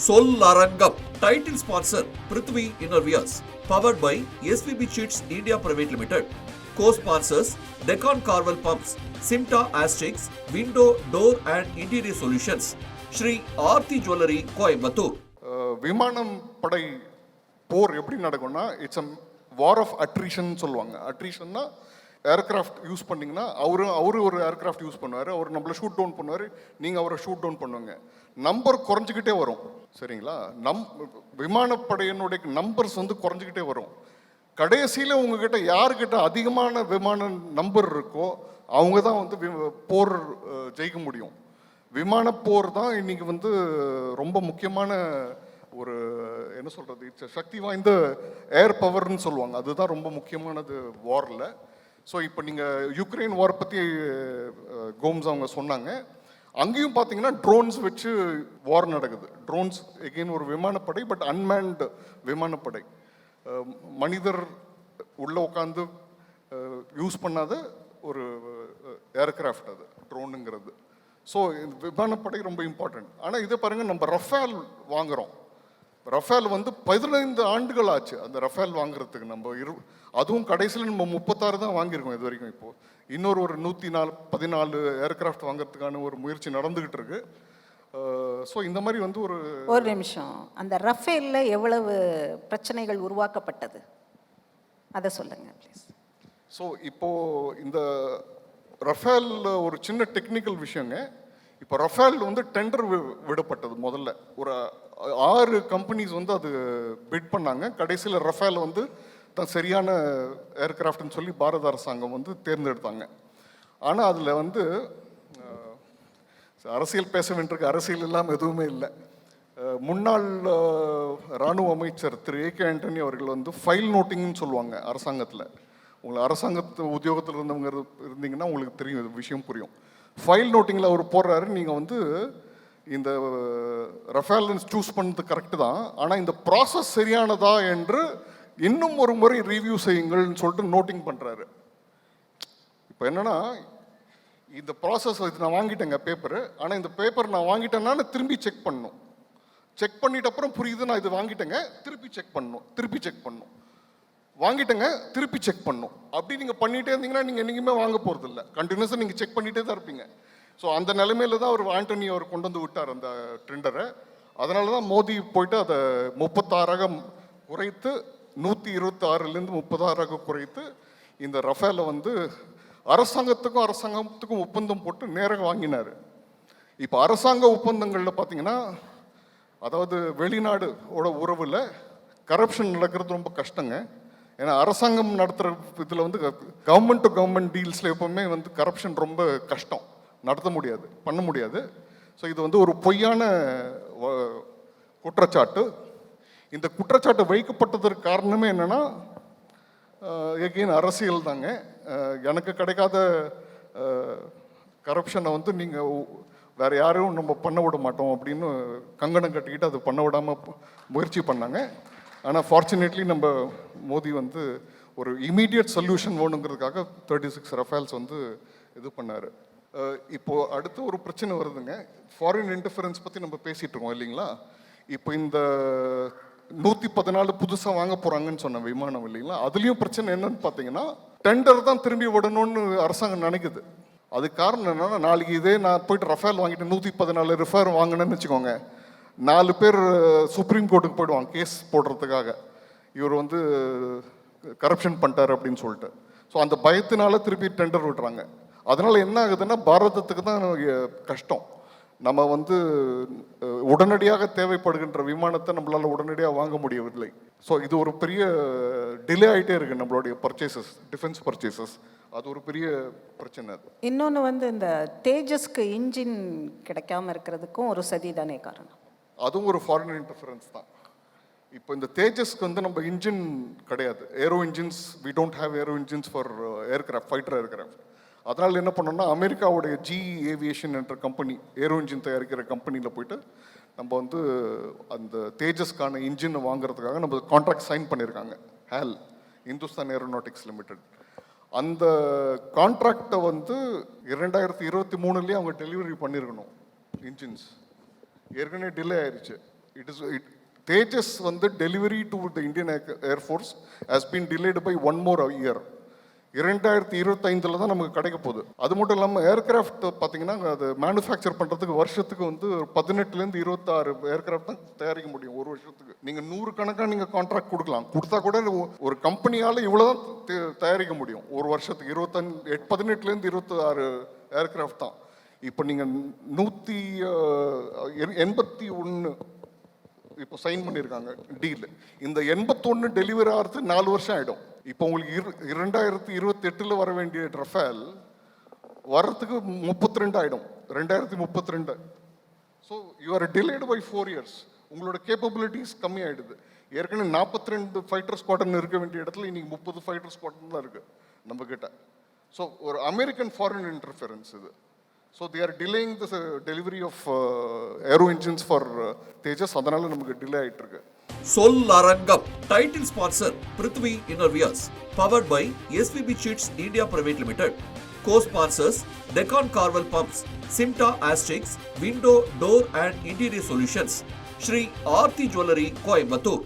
சொல் அரங்கம் title sponsor Prithvi innerwears powered by SBP seats India private limited co sponsors Deccan Carvel pumps Simta Astics window door and interior solutions Shri Aarthi jewellery Coimbatore விமானம் படை போர் எப்படி நடக்கும்னா it's a war of attrition சொல்லுவாங்க அட்ரிஷன்னா aircraft use பண்ணிங்கன்னா அவரும் அவரும் ஒரு ஏர்க்ராஃப்ட் யூஸ் பண்ணுவார் அவர் நம்மளை ஷூட் டவுன் பண்ணுவார் நீங்கள் அவரை ஷூட் டவுன் பண்ணுவாங்க நம்பர் குறைஞ்சிக்கிட்டே வரும். சரிங்களா? நம் விமானப்படையினுடைய நம்பர்ஸ் வந்து குறைஞ்சிக்கிட்டே வரும். கடைசியில் உங்ககிட்ட யாருக்கிட்ட அதிகமான விமான நம்பர் இருக்கோ அவங்க தான் வந்து வி- போர் ஜெயிக்க முடியும். விமானப்போர் தான் இன்றைக்கி வந்து ரொம்ப முக்கியமான ஒரு என்ன சொல்கிறது இட்ஸ் சக்தி வாய்ந்த ஏர் பவர்னு சொல்லுவாங்க. அதுதான் ரொம்ப முக்கியமானது வாரில் ஸோ இப்போ நீங்கள் யுக்ரைன் வார் பற்றி கோம்ஸ் அவங்க சொன்னாங்க. அங்கேயும் பார்த்தீங்கன்னா ட்ரோன்ஸ் வச்சு வார் நடக்குது. ட்ரோன்ஸ் எகெயின் ஒரு விமானப்படை பட் அன்மேன்டு விமானப்படை. மனிதர் உள்ளே உட்காந்து யூஸ் பண்ணாத ஒரு ஏர்கிராஃப்ட் அது ட்ரோனுங்கிறது ஸோ விமானப்படை ரொம்ப இம்பார்ட்டன்ட் ஆனால் இதை பாருங்கள் நம்ம ரஃபேல் வாங்குகிறோம் ரஃபேல் வந்து பதினைந்து ஆண்டுகள் ஆச்சு. அந்த ரஃபேல் வாங்குறதுக்கு நம்ம இரு அதுவும் கடைசியில் நம்ம முப்பத்தாறு தான் வாங்கியிருக்கோம் இது வரைக்கும் இப்போ. இன்னொரு ஒரு நூற்றி நாலு பதினாலு ஏர்கிராஃப்ட் வாங்குறதுக்கான ஒரு முயற்சி நடந்துகிட்டு இருக்கு. ஸோ இந்த மாதிரி வந்து ஒரு ஒரு நிமிஷம். அந்த ரஃபேல்ல எவ்வளவு பிரச்சனைகள் உருவாக்கப்பட்டது? அதை சொல்லுங்க ப்ளீஸ் ஸோ இப்போ இந்த ரஃபேல் ஒரு சின்ன டெக்னிக்கல் விஷயங்க. இப்போ ரஃபேல் வந்து டெண்டர் விடப்பட்டது முதல்ல. ஒரு ஆறு கம்பெனிஸ் வந்து அது பிட் பண்ணாங்க. கடைசியில் ரஃபேல் வந்து தான் சரியான ஏர்கிராஃப்ட்னு சொல்லி பாரத அரசாங்கம் வந்து தேர்ந்தெடுத்தாங்க. ஆனால் அதில் வந்து அரசியல் பேச வேண்டியிருக்கு. அரசியல் இல்லாமல் எதுவுமே இல்லை. முன்னாள் இராணுவ ராணுவ அமைச்சர் திரு ஏ கே ஆண்டனி அவர்கள் வந்து ஃபைல் நோட்டிங்னு சொல்லுவாங்க அரசாங்கத்தில். உங்களை அரசாங்கத்து உத்தியோகத்தில் இருந்தவங்க இருந்தீங்கன்னா உங்களுக்கு தெரியும் விஷயம் புரியும். ஃபைல் நோட்டிங்கில் அவர் போடுறாரு நீங்கள் வந்து இந்த ரஃபேல் சூஸ் பண்ணது கரெக்டு தான். ஆனால் இந்த ப்ராசஸ் சரியானதா என்று இன்னும் ஒரு முறை ரிவ்யூ செய்யுங்கள்னு சொல்லிட்டு நோட்டிங் பண்ணுறாரு இப்போ என்னென்னா இந்த ப்ராசஸ் இது நான் வாங்கிட்டேங்க பேப்பர் ஆனால் இந்த பேப்பர் நான் வாங்கிட்டேன்னா திரும்பி செக் பண்ணணும். செக் பண்ணிட்ட அப்புறம் புரியுது நான் இது வாங்கிட்டேங்க. திருப்பி செக் பண்ணணும். திருப்பி செக் பண்ணணும். வாங்கிட்டேங்க திருப்பி செக் பண்ணும். அப்படி நீங்கள் பண்ணிகிட்டே இருந்தீங்கன்னா நீங்கள் என்றைக்குமே வாங்க போகிறது இல்லை கண்டினியூஸாக நீங்கள் செக் பண்ணிகிட்டே தான் இருப்பீங்க. ஸோ அந்த நிலைமையில தான் அவர் ஆண்டனி அவர் கொண்டு வந்து விட்டார் அந்த டெண்டரை அதனால தான் மோடி போயிட்டு அதை முப்பத்தாறாக குறைத்து நூற்றி இருபத்தாறுலேருந்து முப்பதாறாக குறைத்து இந்த ரஃபேலை வந்து அரசாங்கத்துக்கும் அரசாங்கத்துக்கும் ஒப்பந்தம் போட்டு நேராக வாங்கினார். இப்போ அரசாங்க ஒப்பந்தங்களில் பார்த்தீங்கன்னா அதாவது வெளிநாடு உறவில் கரப்ஷன் நடக்கிறது ரொம்ப கஷ்டங்க. ஏன்னா அரசாங்கம் நடத்துகிற இதில் வந்து கவர்மெண்ட் டு கவர்மெண்ட் டீல்ஸில் எப்போவுமே வந்து கரப்ஷன் ரொம்ப கஷ்டம். நடத்த முடியாது பண்ண முடியாது. ஸோ இது வந்து ஒரு பொய்யான குற்றச்சாட்டு. இந்த குற்றச்சாட்டு வைக்கப்பட்டதற்கு காரணமே என்னன்னா எகெயின் அரசியல் தாங்க. எனக்கு கிடைக்காத கரப்ஷனை வந்து நீங்கள் வேற யாரையும் நம்ம பண்ண விட மாட்டோம் அப்படின்னு கங்கணம் கட்டிக்கிட்டு அது பண்ண விடாமல் முயற்சி பண்ணாங்க. ஆனால் ஃபார்ச்சுனேட்லி நம்ம மோடி வந்து ஒரு இமீடியட் சொல்யூஷன் வேணுங்கிறதுக்காக தேர்ட்டி சிக்ஸ் ரஃபேல்ஸ் வந்து இது பண்ணார். இப்போது அடுத்து ஒரு பிரச்சனை வருதுங்க. ஃபாரின் இன்டர்ஃபரன்ஸ் பற்றி நம்ம பேசிகிட்டு இருக்கோம் இல்லைங்களா? இப்போ இந்த நூற்றி பதினாலு புதுசாக வாங்க போகிறாங்கன்னு சொன்ன விமானம் இல்லைங்களா? அதுலேயும் பிரச்சனை என்னன்னு பார்த்தீங்கன்னா டெண்டர் தான் திரும்பி விடணும்னு அரசாங்கம் நினைக்குது. அது காரணம் என்னன்னா நாளைக்கு இதே நான் போயிட்டு ரஃபேல் வாங்கிட்டு நூற்றி பதினாலு ரிஃபேர் வாங்கினேன்னு வச்சுக்கோங்க. நாலு பேர் சுப்ரீம் கோர்ட்டுக்கு போயிடுவாங்க கேஸ் போடுறதுக்காக. இவர் வந்து கரப்ஷன் பண்ணிட்டார் அப்படின்னு சொல்லிட்டு. ஸோ அந்த பயத்தினால திருப்பி டெண்டர் விடுறாங்க. அதனால் என்ன ஆகுதுன்னா பாரதத்துக்கு தான் கஷ்டம். நம்ம வந்து உடனடியாக தேவைப்படுகின்ற விமானத்தை நம்மளால் உடனடியாக வாங்க முடியவில்லை. ஸோ இது ஒரு பெரிய டிலே ஆகிட்டே இருக்கு நம்மளுடைய பர்ச்சேசஸ் டிஃபென்ஸ் பர்ச்சேசஸ் அது ஒரு பெரிய பிரச்சனை அது. இன்னொன்று வந்து இந்த தேஜஸ்க்கு இன்ஜின் கிடைக்காம இருக்கிறதுக்கும் ஒரு சதி தானே காரணம். அதுவும் ஒரு ஃபாரின் இன்டர்ஃபரன்ஸ் தான். இப்போ இந்த தேஜஸ்க்கு வந்து நம்ம இன்ஜின் கிடையாது. Aero engines we don't have aero engines for aircraft fighter aircraft அதனால் என்ன பண்ணோம்னா அமெரிக்காவுடைய ஜி ஏவியேஷன் என்ற கம்பெனி ஏரோ இன்ஜின் தயாரிக்கிற கம்பெனியில் போயிட்டு நம்ம வந்து அந்த தேஜஸ்க்கான இன்ஜினை வாங்குறதுக்காக நம்ம கான்ட்ராக்ட் சைன் பண்ணியிருக்காங்க ஹேல் இந்துஸ்தான் ஏரோநாட்டிக்ஸ் லிமிடெட் அந்த கான்ட்ராக்டை வந்து இரண்டாயிரத்தி இருபத்தி மூணுலேயே அவங்க டெலிவரி பண்ணியிருக்கணும் இன்ஜின்ஸ் ஏற்கனவே டிலே ஆயிடுச்சு இட் இஸ் இட் தேஜஸ் வந்து delivery to the Indian air force has been delayed by one more year இரண்டாயிரத்தி இருபத்தைந்தில் தான் நமக்கு கிடைக்க போகுது. அது மட்டும் இல்லாமல் ஏர்கிராஃப்ட் பார்த்தீங்கன்னா அது மேனுஃபேக்சர் பண்ணுறதுக்கு வருஷத்துக்கு வந்து பதினெட்டுலேருந்து இருபத்தாறு ஏர்கிராஃப்ட் தான் தயாரிக்க முடியும் ஒரு வருஷத்துக்கு. நீங்கள் நூறு கணக்காக நீங்கள் கான்ட்ராக்ட் கொடுக்கலாம். கொடுத்தா கூட ஒரு கம்பெனியால் இவ்வளோ தான் தயாரிக்க முடியும். ஒரு வருஷத்துக்கு இருபத்தஞ்சு எட் பதினெட்டுலேருந்து இருபத்தாறு ஏர்கிராஃப்ட் தான். இப்போ நீங்கள் நூற்றி எண்பத்தி ஒன்று இப்போ சைன் பண்ணியிருக்காங்க டீல் இந்த எண்பத்தொன்று டெலிவரி ஆகிறது நாலு வருஷம் ஆகிடும் இப்போ உங்களுக்கு இரு இரண்டாயிரத்தி இருபத்தி எட்டில் வர வேண்டிய ரஃபேல் வர்றதுக்கு முப்பத்தி ரெண்டு ஆகிடும் ரெண்டாயிரத்தி முப்பத்தி ரெண்டு so you are delayed by four years உங்களோட கேப்பபிலிட்டிஸ் கம்மி ஆகிடுது ஏற்கனவே நாற்பத்தி ரெண்டு ஃபைட்டர் ஸ்குவாட்டன் இருக்க வேண்டிய இடத்துல இன்னைக்கு முப்பது ஃபைட்டர் ஸ்குவாட்டன் தான் இருக்குது நம்மக்கிட்ட ஸோ ஒரு அமெரிக்கன் ஃபாரின் இன்டர்ஃபரன்ஸ் இது. So they are delaying the delivery of aero engines for Tejas அதனால நமக்கு டிலே ஆயிட்டு இருக்கு சொல் அரங்கம் title sponsor Prithvi innerwears powered by SBP seats India private limited co sponsors Deccan Carvel pumps Simta Astics window door and interior solutions Shri Aarthi jewellery Coimbatore